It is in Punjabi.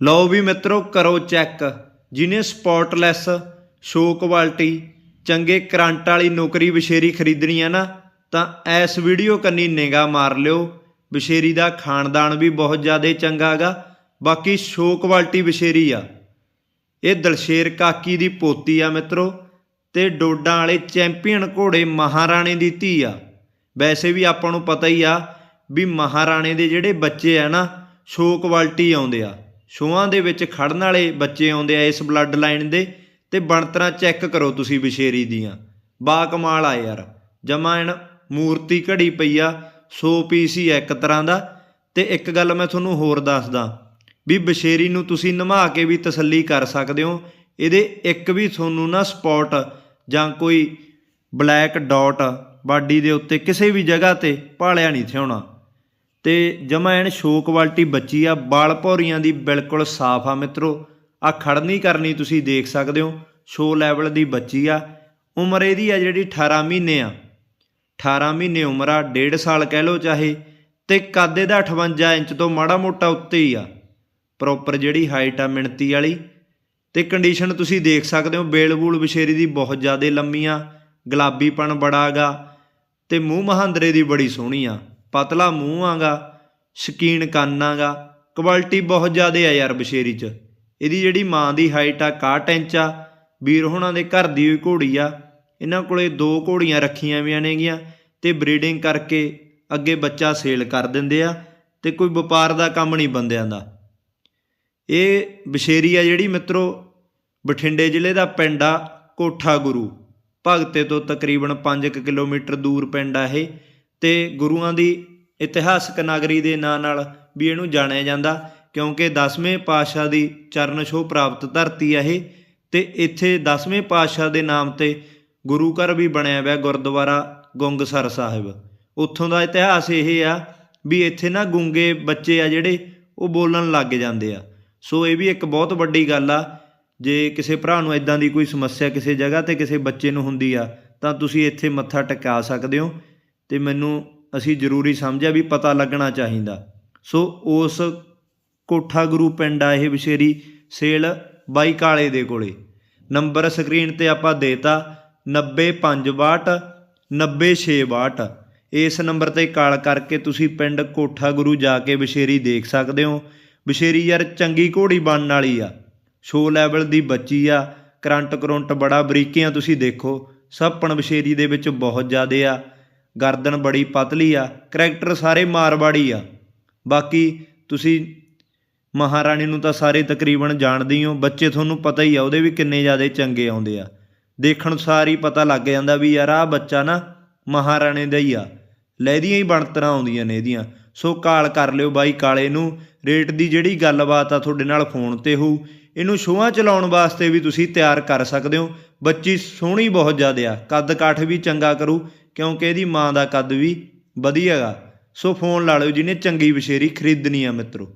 ਲਓ ਵੀ ਮਿੱਤਰੋ, ਕਰੋ ਚੈੱਕ। ਜਿਹਨੇ ਸਪੌਟਲੈਸ ਸ਼ੋ ਕੁਆਲਿਟੀ ਚੰਗੇ ਕਰੰਟ ਵਾਲੀ ਨੌਕਰੀ ਵਿਸ਼ੇਰੀ ਖਰੀਦਣੀ ਹੈ ਨਾ, ਤਾਂ ਇਸ ਵੀਡੀਓ ਕੰਨੀ ਨਿਗਾਹ ਮਾਰ ਲਿਓ। ਵਿਸ਼ੇਰੀ ਦਾ ਖਾਨਦਾਨ ਵੀ ਬਹੁਤ ਜ਼ਿਆਦਾ ਚੰਗਾ ਹੈਗਾ ਬਾਕੀ ਸ਼ੋ ਕੁਆਲਿਟੀ ਵਿਸ਼ੇਰੀ ਆ। ਇਹ ਦਲਸ਼ੇਰ ਕਾਕੀ ਦੀ ਪੋਤੀ ਆ ਮਿੱਤਰੋ, ਤੇ ਡੋਡਾਂ ਵਾਲੇ ਚੈਂਪੀਅਨ ਘੋੜੇ ਮਹਾਰਾਣੇ ਦੀ ਧੀ ਆ। ਵੈਸੇ ਵੀ ਆਪਾਂ ਨੂੰ ਪਤਾ ਹੀ ਆ ਵੀ ਮਹਾਰਾਣੇ ਦੇ ਜਿਹੜੇ ਬੱਚੇ ਆ ਨਾ ਸ਼ੋ ਕੁਆਲਿਟੀ ਆਉਂਦੇ ਆ। ਸ਼ੋਆਂ ਦੇ ਵਿੱਚ ਖੜਨ ਵਾਲੇ ਬੱਚੇ ਆਉਂਦੇ ਆ ਇਸ ਬਲੱਡ ਲਾਈਨ ਦੇ, ਤੇ ਬਣਤਰਾਂ ਚੈੱਕ ਕਰੋ ਤੁਸੀਂ ਵਿਸ਼ੇਰੀ ਦੀਆਂ। ਬਾ ਕਮਾਲ ਆ ਯਾਰ। ਜਮਾ ਐਨ ਮੂਰਤੀ ਘੜੀ ਪਈ ਆ 100 ਪੀਸ ਹੀ ਆ ਇੱਕ ਤਰ੍ਹਾਂ ਦਾ। ਤੇ ਇੱਕ ਗੱਲ ਮੈਂ ਤੁਹਾਨੂੰ ਹੋਰ ਦੱਸਦਾ, ਵੀ ਬਸ਼ੇਰੀ ਨੂੰ ਤੁਸੀਂ ਨਿਭਾ ਕੇ ਵੀ ਤਸੱਲੀ ਕਰ ਸਕਦੇ ਹੋ। ਇਹਦੇ ਇੱਕ ਵੀ ਤੁਹਾਨੂੰ ਨਾ ਸਪੌਟ ਜਾਂ ਕੋਈ ਬਲੈਕ ਡਾਟ ਬਾਡੀ ਦੇ ਉੱਤੇ ਕਿਸੇ ਵੀ ਜਗ੍ਹਾ ਤੇ ਭਾਲਿਆ ਨਹੀਂ ਥਿਆਉਣਾ ਤੇ ਜਮਾ ਐਨ ਸ਼ੋ ਕੁਆਲਿਟੀ ਬੱਚੀ ਆ, ਬਾਲ ਭੌਰੀਆਂ ਦੀ ਬਿਲਕੁਲ ਸਾਫ਼ ਆ ਮਿੱਤਰੋ। ਆ ਖੜਨੀ ਕਰਨੀ ਤੁਸੀਂ ਦੇਖ ਸਕਦੇ ਹੋ ਸ਼ੋ ਲੈਵਲ ਦੀ ਬੱਚੀ ਆ। ਉਮਰ ਇਹਦੀ ਆ ਜਿਹੜੀ 18 ਮਹੀਨੇ ਆ। 18 ਮਹੀਨੇ ਉਮਰ ਆ 1.5 ਸਾਲ ਕਹਿ ਲਓ ਚਾਹੇ, ਤੇ ਕਾਦੇ ਦਾ 58 ਇੰਚ ਤੋਂ ਮਾੜਾ ਮੋਟਾ ਉੱਤੇ ਹੀ ਆ। ਪ੍ਰੋਪਰ ਜਿਹੜੀ ਹਾਈਟ ਆ ਮਿਣਤੀ ਵਾਲੀ। ਤੇ ਕੰਡੀਸ਼ਨ ਤੁਸੀਂ ਦੇਖ ਸਕਦੇ ਹੋ, ਬੇਲ ਬੂਲ ਵਿਸ਼ੇਰੀ ਦੀ ਬਹੁਤ ਜ਼ਿਆਦਾ ਲੰਮੀ ਆ ਗੁਲਾਬੀਪਣ ਬੜਾ ਗਾ, ਤੇ ਮੂੰਹ ਮਹਾਂਦਰੇ ਦੀ ਬੜੀ ਸੋਹਣੀ ਆ। ਪਤਲਾ ਮੂੰਹ ਆਗਾ, ਸ਼ਕੀਨ ਕੰਨ ਆਗਾ ਕੁਆਲਿਟੀ ਬਹੁਤ ਜ਼ਿਆਦਾ ਆ ਯਾਰ ਬਸ਼ੇਰੀ 'ਚ। ਇਹਦੀ ਜਿਹੜੀ ਮਾਂ ਦੀ ਹਾਈਟ ਆ 61 ਇੰਚ ਆ, ਵੀਰ ਹੋਣਾ ਦੇ ਘਰ ਦੀ ਹੋਈ ਘੋੜੀ ਆ। ਇਹਨਾਂ ਕੋਲੇ ਦੋ ਘੋੜੀਆਂ ਰੱਖੀਆਂ ਵੀਆਂ ਨੇਗੀਆਂ ਤੇ ਬਰੀਡਿੰਗ ਕਰਕੇ ਅੱਗੇ ਬੱਚਾ ਸੇਲ ਕਰ ਦਿੰਦੇ ਆ ਤੇ ਕੋਈ ਵਪਾਰ ਦਾ ਕੰਮ ਨਹੀਂ ਬੰਦਿਆਂ ਦਾ। ਇਹ ਬਸ਼ੇਰੀ ਆ ਜਿਹੜੀ ਮਿੱਤਰੋ, ਬਠਿੰਡੇ ਜ਼ਿਲ੍ਹੇ ਦਾ ਪਿੰਡ ਆ ਕੋਠਾ ਗੁਰੂ। ਭਗਤੇ ਤੋਂ ਤਕਰੀਬਨ 5 ਕਿਲੋਮੀਟਰ ਦੂਰ ਪਿੰਡ ਆ ਇਹ। ਤੇ ਗੁਰੂਆਂ ਦੀ ਇਤਿਹਾਸਕ ਨਗਰੀ ਦੇ ਨਾਂ ਨਾਲ ਵੀ ਇਹਨੂੰ ਜਾਣਿਆ ਜਾਂਦਾ, ਕਿਉਂਕਿ 10ਵੇਂ ਪਾਤਸ਼ਾਹ ਦੀ ਚਰਨ ਛੋਹ ਪ੍ਰਾਪਤ ਧਰਤੀ ਹੈ ਇਹ, ਤੇ ਇੱਥੇ 10ਵੇਂ ਪਾਤਸ਼ਾਹ ਦੇ ਨਾਮ ਤੇ ਗੁਰੂ ਘਰ ਵੀ ਬਣਿਆ ਹੋਇਆ ਗੁਰਦੁਆਰਾ ਗੁੰਗਸਰ ਸਾਹਿਬ। ਉੱਥੋਂ ਦਾ ਇਤਿਹਾਸ ਇਹ ਆ ਵੀ ਇੱਥੇ ਨਾ ਗੁੰਗੇ ਬੱਚੇ ਆ ਜਿਹੜੇ, ਉਹ ਬੋਲਣ ਲੱਗ ਜਾਂਦੇ ਆ। ਸੋ ਇਹ ਵੀ ਇੱਕ ਬਹੁਤ ਵੱਡੀ ਗੱਲ ਆ, ਜੇ ਕਿਸੇ ਭਰਾ ਨੂੰ ਇਦਾਂ ਦੀ ਕੋਈ ਸਮੱਸਿਆ ਕਿਸੇ ਜਗ੍ਹਾ ਤੇ ਕਿਸੇ ਬੱਚੇ ਨੂੰ ਹੁੰਦੀ ਆ, ਤਾਂ ਤੁਸੀਂ ਇੱਥੇ ਮੱਥਾ ਟਿਕਾ ਸਕਦੇ ਹੋ। ਅਤੇ ਮੈਨੂੰ ਅਸੀਂ ਜ਼ਰੂਰੀ ਸਮਝਿਆ ਵੀ ਪਤਾ ਲੱਗਣਾ ਚਾਹੀਦਾ। ਸੋ ਉਸ ਕੋਠਾ ਗੁਰੂ ਪਿੰਡ ਆ ਇਹ ਵਿਸ਼ੇਰੀ ਸੇਲ ਬਾਈ ਕਾਲੇ ਦੇ ਕੋਲੇ। ਨੰਬਰ ਸਕਰੀਨ ਤੇ ਆਪਾਂ ਦੇਤਾ 9562 90662 ਇਸ ਨੰਬਰ ਤੇ ਕਾਲ ਕਰਕੇ ਤੁਸੀਂ ਪਿੰਡ ਕੋਠਾ ਗੁਰੂ ਜਾ ਕੇ ਵਿਸ਼ੇਰੀ ਦੇਖ ਸਕਦੇ ਹੋ। ਵਿਸ਼ੇਰੀ ਯਾਰ ਚੰਗੀ ਘੋੜੀ ਬਣਨ ਵਾਲੀ ਆ। ਸ਼ੋ ਲੈਵਲ ਦੀ ਬੱਚੀ ਆ। ਕਰੰਟ ਕਰੰਟ ਬੜਾ ਬਰੀਕੀਆਂ ਤੁਸੀਂ ਦੇਖੋ। ਸੱਪਣ ਵਿਸ਼ੇਰੀ ਦੇ ਵਿੱਚ ਬਹੁਤ ਜ਼ਿਆਦੇ ਆ। ਗਰਦਨ ਬੜੀ ਪਤਲੀ ਆ ਕਰੈਕਟਰ ਸਾਰੇ ਮਾਰਵਾੜੀ ਆ। ਬਾਕੀ ਤੁਸੀਂ ਮਹਾਰਾਣੀ ਨੂੰ ਤਾਂ ਸਾਰੇ ਤਕਰੀਬਨ ਜਾਣਦੇ ਹੋ ਬੱਚੇ ਤੁਹਾਨੂੰ ਪਤਾ ਹੀ ਆ, ਉਹਦੇ ਵੀ ਕਿੰਨੇ ਜ਼ਿਆਦਾ ਚੰਗੇ ਆਉਂਦੇ ਆ। ਦੇਖਣ ਸਾਰ ਹੀ ਪਤਾ ਲੱਗ ਜਾਂਦਾ ਵੀ ਯਾਰ ਆਹ ਬੱਚਾ ਨਾ ਮਹਾਰਾਣੇ ਦਾ ਹੀ ਆ। ਲੈਦੀਆਂ ਹੀ ਬਣਤਰਾਂ ਆਉਂਦੀਆਂ ਨੇ ਇਹਦੀਆਂ। ਸੋ ਕਾਲ ਕਰ ਲਿਓ ਬਾਈ ਕਾਲੇ ਨੂੰ ਰੇਟ ਦੀ ਜਿਹੜੀ ਗੱਲਬਾਤ ਆ ਤੁਹਾਡੇ ਨਾਲ ਫੋਨ ਤੇ ਹੋਊ। ਇਹਨੂੰ ਸ਼ੋਆਂ ਚਲਾਉਣ ਵਾਸਤੇ ਵੀ ਤੁਸੀਂ ਤਿਆਰ ਕਰ ਸਕਦੇ ਹੋ। ਬੱਚੀ ਸੋਹਣੀ ਬਹੁਤ ਜ਼ਿਆਦਾ ਆ ਕੱਦ ਕਾਠ ਵੀ ਚੰਗਾ ਕਰੂ। ਕਿਉਂਕਿ ਇਹਦੀ ਮਾਂ ਦਾ ਕੱਦ ਵੀ ਵਧੀਆ ਹੈਗਾ ਸੋ ਫੋਨ ਲਾ ਲਿਓ ਜਿਹਨੇ ਚੰਗੀ ਵਿਸ਼ੇਰੀ ਖਰੀਦਣੀ ਆ ਮਿੱਤਰੋ।